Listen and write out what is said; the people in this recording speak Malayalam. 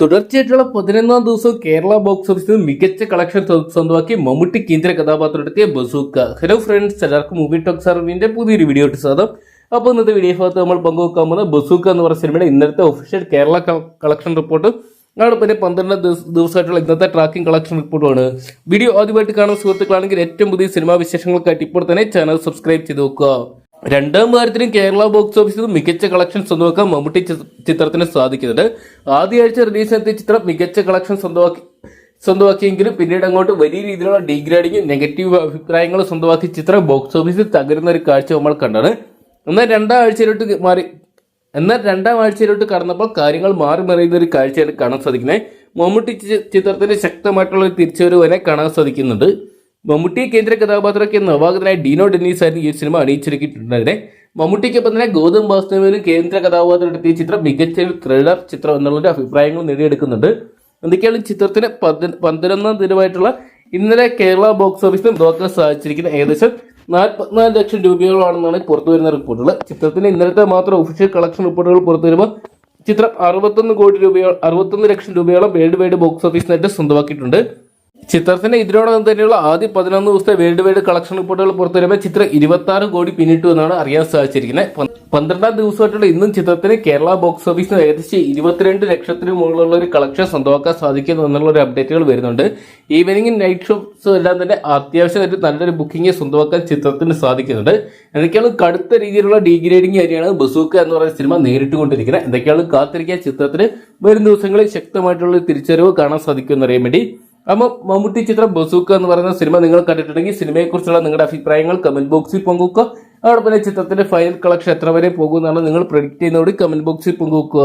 തുടർച്ചയായിട്ടുള്ള പതിനൊന്നാം ദിവസം കേരള ബോക്സ് ഓഫീസിൽ മികച്ച കളക്ഷൻ സ്വ- സ്വന്തമാക്കി മമ്മൂട്ടി കേന്ദ്ര കഥാപാത്രമെത്തിയ ബസൂക്ക. ഹലോ ഫ്രണ്ട്സ് എല്ലാവർക്കും മൂവി ടോക്സ് അറിവിന്റെ പുതിയൊരു വീഡിയോ ഇട്ട് സ്വാഗതം. അപ്പോൾ ഇന്നത്തെ വീഡിയോ ഭാഗത്ത് നമ്മൾ പങ്കുവെക്കാൻ പോകുന്ന ബസൂക്ക എന്ന് പറഞ്ഞ സിനിമയുടെ ഇന്നത്തെ ഒഫീഷ്യൽ കേരള കളക്ഷൻ റിപ്പോർട്ട് പിന്നെ പന്ത്രണ്ട് ദിവസം ദിവസമായിട്ടുള്ള ഇന്നത്തെ ട്രാക്കിംഗ് കളക്ഷൻ റിപ്പോർട്ടുമാണ് വീഡിയോ ആദ്യമായിട്ട് കാണുന്ന സുഹൃത്തുക്കളാണെങ്കിൽ ഏറ്റവും പുതിയ സിനിമാ വിശേഷങ്ങൾക്കായിട്ട് ഇപ്പോൾ തന്നെ ചാനൽ സബ്സ്ക്രൈബ് ചെയ്ത് നോക്കുക രണ്ടാം വാരത്തിനും കേരള ബോക്സ് ഓഫീസിൽ മികച്ച കളക്ഷൻ സ്വന്തമാക്കാൻ മമ്മൂട്ടി ചിത്രത്തിന് സാധിക്കുന്നുണ്ട്. ആദ്യ ആഴ്ച എത്തിയ ചിത്രം മികച്ച കളക്ഷൻ സ്വന്തമാക്കി സ്വന്തമാക്കിയെങ്കിലും പിന്നീട് അങ്ങോട്ട് വലിയ രീതിയിലുള്ള ഡീഗ്രേഡിങ്ങും നെഗറ്റീവ് അഭിപ്രായങ്ങളും സ്വന്തമാക്കി ചിത്രം ബോക്സ് ഓഫീസിൽ തകരുന്ന ഒരു കാഴ്ച നമ്മൾ കണ്ടാണ്. എന്നാൽ രണ്ടാം ആഴ്ചയിലോട്ട് മാറി എന്നാൽ രണ്ടാം ആഴ്ചയിലോട്ട് കടന്നപ്പോൾ കാര്യങ്ങൾ മാറി മറിയുന്ന ഒരു കാഴ്ചയാണ് കാണാൻ സാധിക്കുന്നത്. മമ്മൂട്ടി ചിത്രത്തിന് ശക്തമായിട്ടുള്ള ഒരു തിരിച്ചുവരവ് വരെ കാണാൻ സാധിക്കുന്നുണ്ട്. മമ്മൂട്ടി കേന്ദ്ര കഥാപാത്രമൊക്കെ നവാഗതനായ ഡീനോ ഡെന്നീസ് ആയിരുന്നു ഈ സിനിമ അണിയിച്ചൊരുക്കിയിട്ടുണ്ടായിരുന്നെ മമ്മൂട്ടിക്കൊപ്പം തന്നെ ഗൗതം വാസുദേവനും കേന്ദ്ര കഥാപാത്രം എടുത്തിയ ചിത്രം മികച്ച ഒരു ത്രില്ലർ ചിത്രം എന്നുള്ളൊരു അഭിപ്രായങ്ങൾ നേടിയെടുക്കുന്നുണ്ട്. എന്തൊക്കെയാണ് ചിത്രത്തിന് പന്ത്രണ്ടാം ദിനമായിട്ടുള്ള ഇന്നലെ കേരള ബോക്സ് ഓഫീസിൽ നോക്കാൻ സാധിച്ചിരിക്കുന്ന ഏകദേശം നാൽപ്പത്തിനാല് ലക്ഷം രൂപയോളമാണെന്നാണ് പുറത്തു വരുന്ന റിപ്പോർട്ടുകൾ ചിത്രത്തിന് ഇന്നലത്തെ മാത്രം ഒഫീഷ്യൽ കളക്ഷൻ റിപ്പോർട്ടുകൾ പുറത്തു വരുമ്പോൾ ചിത്രം അറുപത്തൊന്ന് കോടി രൂപയോ അറുപത്തൊന്ന് ലക്ഷം രൂപയോളം വേൾഡ് വൈഡ് ബോക്സ് ഓഫീസിനായിട്ട് സ്വന്തമാക്കിയിട്ടുണ്ട്. ചിത്രത്തിന്റെ ഇതിനോടകം തന്നെയുള്ള ആദ്യ പതിനൊന്ന് ദിവസത്തെ വേൾഡ് വൈഡ് കളക്ഷൻ റിപ്പോർട്ടുകൾ പുറത്തു വരുമ്പോൾ ചിത്രം ഇരുപത്തി ആറ് കോടി പിന്നിട്ടു എന്നാണ് അറിയാൻ സാധിച്ചിരിക്കുന്നത്. പന്ത്രണ്ടാം ദിവസമായിട്ടുള്ള ഇന്നും ചിത്രത്തിന് കേരള ബോക്സ് ഓഫീസിന് ഏകദേശം ഇരുപത്തിരണ്ട് ലക്ഷത്തിന് മുകളിലുള്ള ഒരു കളക്ഷൻ സ്വന്തമാക്കാൻ സാധിക്കുന്നു എന്നുള്ള ഒരു അപ്ഡേറ്റുകൾ വരുന്നുണ്ട്. ഈവനിങ് നൈറ്റ് ഷോസ് എല്ലാം തന്നെ അത്യാവശ്യം ഒരു നല്ലൊരു ബുക്കിംഗ് സ്വന്തമാക്കാൻ ചിത്രത്തിന് സാധിക്കുന്നുണ്ട്. എന്തൊക്കെയാണ് കടുത്ത രീതിയിലുള്ള ഡീഗ്രേഡിംഗ് ആയിരിക്കും ബസൂക്ക എന്ന് പറയുന്ന സിനിമ നേരിട്ടുകൊണ്ടിരിക്കുന്നത്. എന്തൊക്കെയാണ് കാത്തിരിക്കാൻ ചിത്രത്തിന് വരും ദിവസങ്ങളിൽ ശക്തമായിട്ടുള്ള തിരിച്ചറിവ് കാണാൻ സാധിക്കുമെന്ന് അറിയാൻ വേണ്ടി അപ്പോൾ മമ്മൂട്ടി ചിത്രം ബസൂക്ക എന്ന് പറയുന്ന സിനിമ നിങ്ങൾ കണ്ടിട്ടുണ്ടെങ്കിൽ സിനിമയെക്കുറിച്ചുള്ള നിങ്ങളുടെ അഭിപ്രായങ്ങൾ കമന്റ് ബോക്സിൽ പങ്കുവെക്കുക. അതോടൊപ്പം ചിത്രത്തിന്റെ ഫൈനൽ കളക്ഷൻ എത്ര വരെ പോകുമെന്നാണ് നിങ്ങൾ പ്രഡിക്റ്റ് ചെയ്യുന്നതോട് കമന്റ് ബോക്സിൽ പങ്കുവെക്കുക.